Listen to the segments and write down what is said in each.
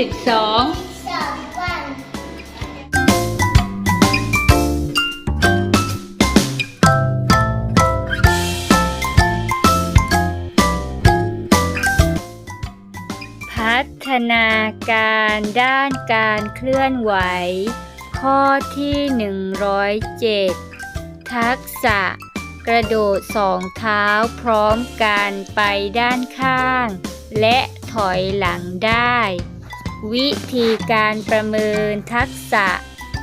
สิบสองสองวันพัฒนาการด้านการเคลื่อนไหว ข้อที่ 107 ทักษะ กระโดดสองเท้าพร้อมกันไปด้านข้าง และถอยหลังได้ วิธีการประเมินทักษะ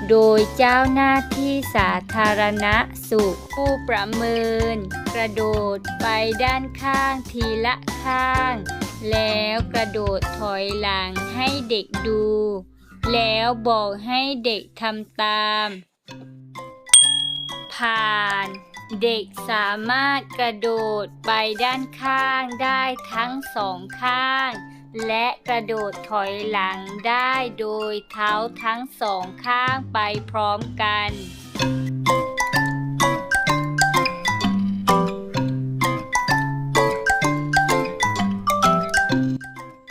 โดยเจ้าหน้าที่สาธารณสุข ผู้ประเมิน กระโดดไปด้านข้างทีละข้าง แล้วกระโดดถอยหลังให้เด็กดู แล้วบอกให้เด็กทำตาม ผ่าน เด็กสามารถกระโดดไปด้านข้างได้ทั้งสองข้าง และกระโดดถอยหลังได้โดยเท้าทั้งสองข้างไปพร้อมกัน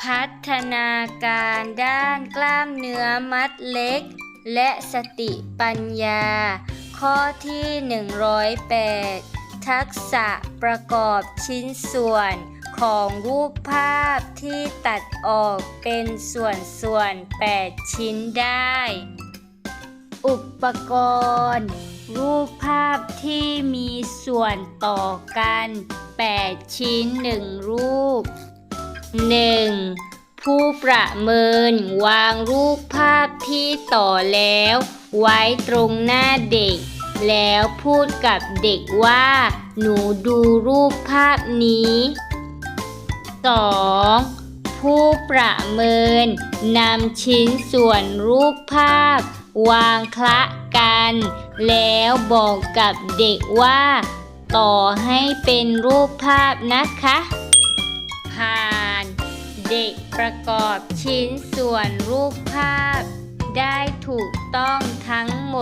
พัฒนาการด้านกล้ามเนื้อมัดเล็ก และสติปัญญา ข้อที่ 108 ทักษะประกอบชิ้นส่วนของรูปภาพที่ตัดออกเป็นส่วนส่วน 8 ชิ้นได้ อุปกรณ์ รูปภาพที่มีส่วนต่อกัน 8 ชิ้น 1 รูป 1. ผู้ประเมินวางรูปภาพที่ต่อแล้ว ไว้ตรงหน้าเด็ก แล้วพูดกับเด็กว่า หนูดูรูปภาพนี้ 2. ผู้ประเมินนำชิ้นส่วนรูปภาพ วางคละกัน แล้วบอกกับเด็กว่า ต่อให้เป็นรูปภาพนะคะผ่าน เด็กประกอบชิ้นส่วนรูปภาพ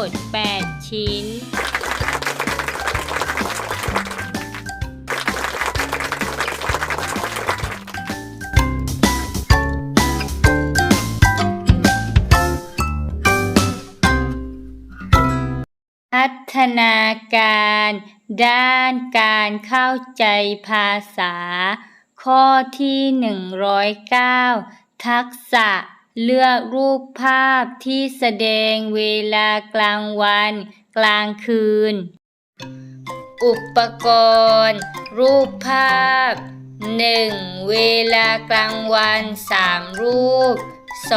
ด 8 ชิ้น พัฒนาการด้านการเข้าใจภาษา ข้อที่ 109 ทักษะ เลือกรูปภาพที่แสดงเวลากลางวัน กลางคืน อุปกรณ์ รูปภาพ 1. เวลากลางวัน 3 รูป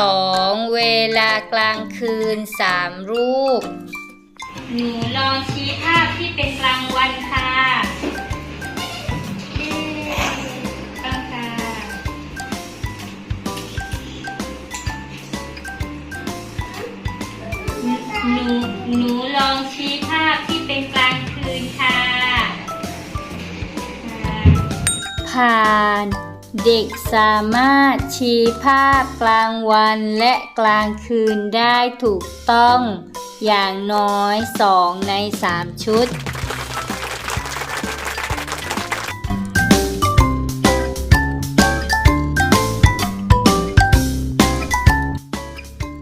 2. เวลากลางคืน 3 รูป หนูลองชี้ภาพที่เป็นกลางวันค่ะ ผ่าน เด็กสามารถชี้ภาพกลางวันและกลางคืนได้ถูกต้อง อย่างน้อย 2 ใน 3 ชุด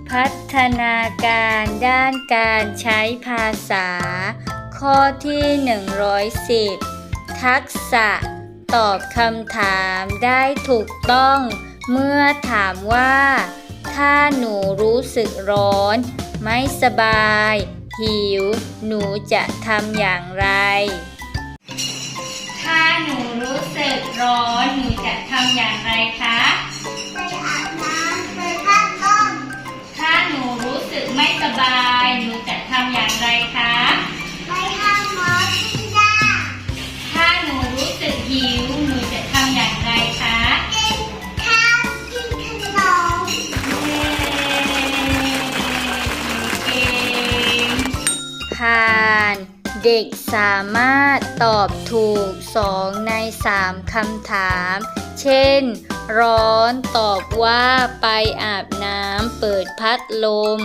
พัฒนาการด้านการใช้ภาษา ข้อที่ 110 ทักษะ ตอบคำถามได้ถูกต้อง เมื่อถามว่า ถ้าหนูรู้สึกร้อน ไม่สบาย หิว หนูจะทำอย่างไร ถ้าหนูรู้สึกร้อน หนูจะทำอย่างไรคะไปอาบน้ำไปข้างต้นถ้าหนูรู้สึกไม่สบาย หนูจะทำอย่างไรคะ เด็กสามารถตอบถูก 2 ใน 3คำถาม เช่น ร้อนตอบว่าไปอาบน้ำเปิดพัดลม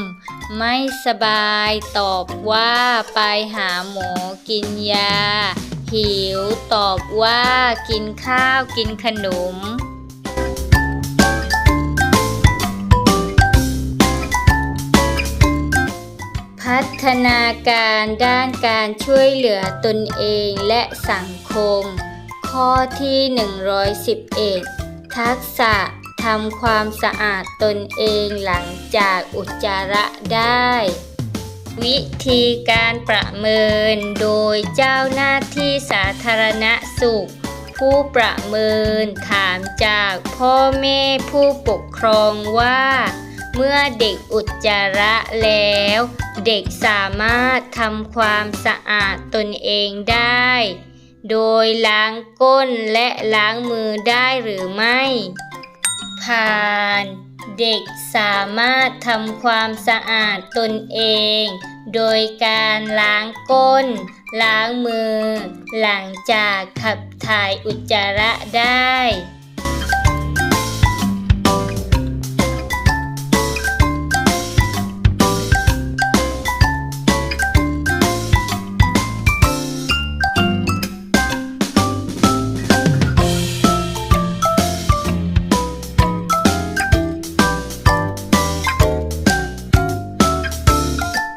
ไม่สบายตอบว่าไปหาหมอกินยา หิวตอบว่ากินข้าวกินขนม ฒนาการด้านการช่วยเหลือตนเองและสังคม ข้อที่ 111 ทักษะทำความสะอาดตนเองหลังจากอุจจาระได้ วิธีการประเมินโดยเจ้าหน้าที่สาธารณสุข ผู้ประเมินถามจากพ่อแม่ผู้ปกครองว่า เมื่อเด็กอุจจาระแล้ว เด็กสามารถทำความสะอาดตนเองได้ โดยล้างก้นและล้างมือได้หรือไม่ผ่านเด็กสามารถทำความสะอาดตนเอง โดยการล้างก้น ล้างมือ หลังจากขับถ่ายอุจจาระได้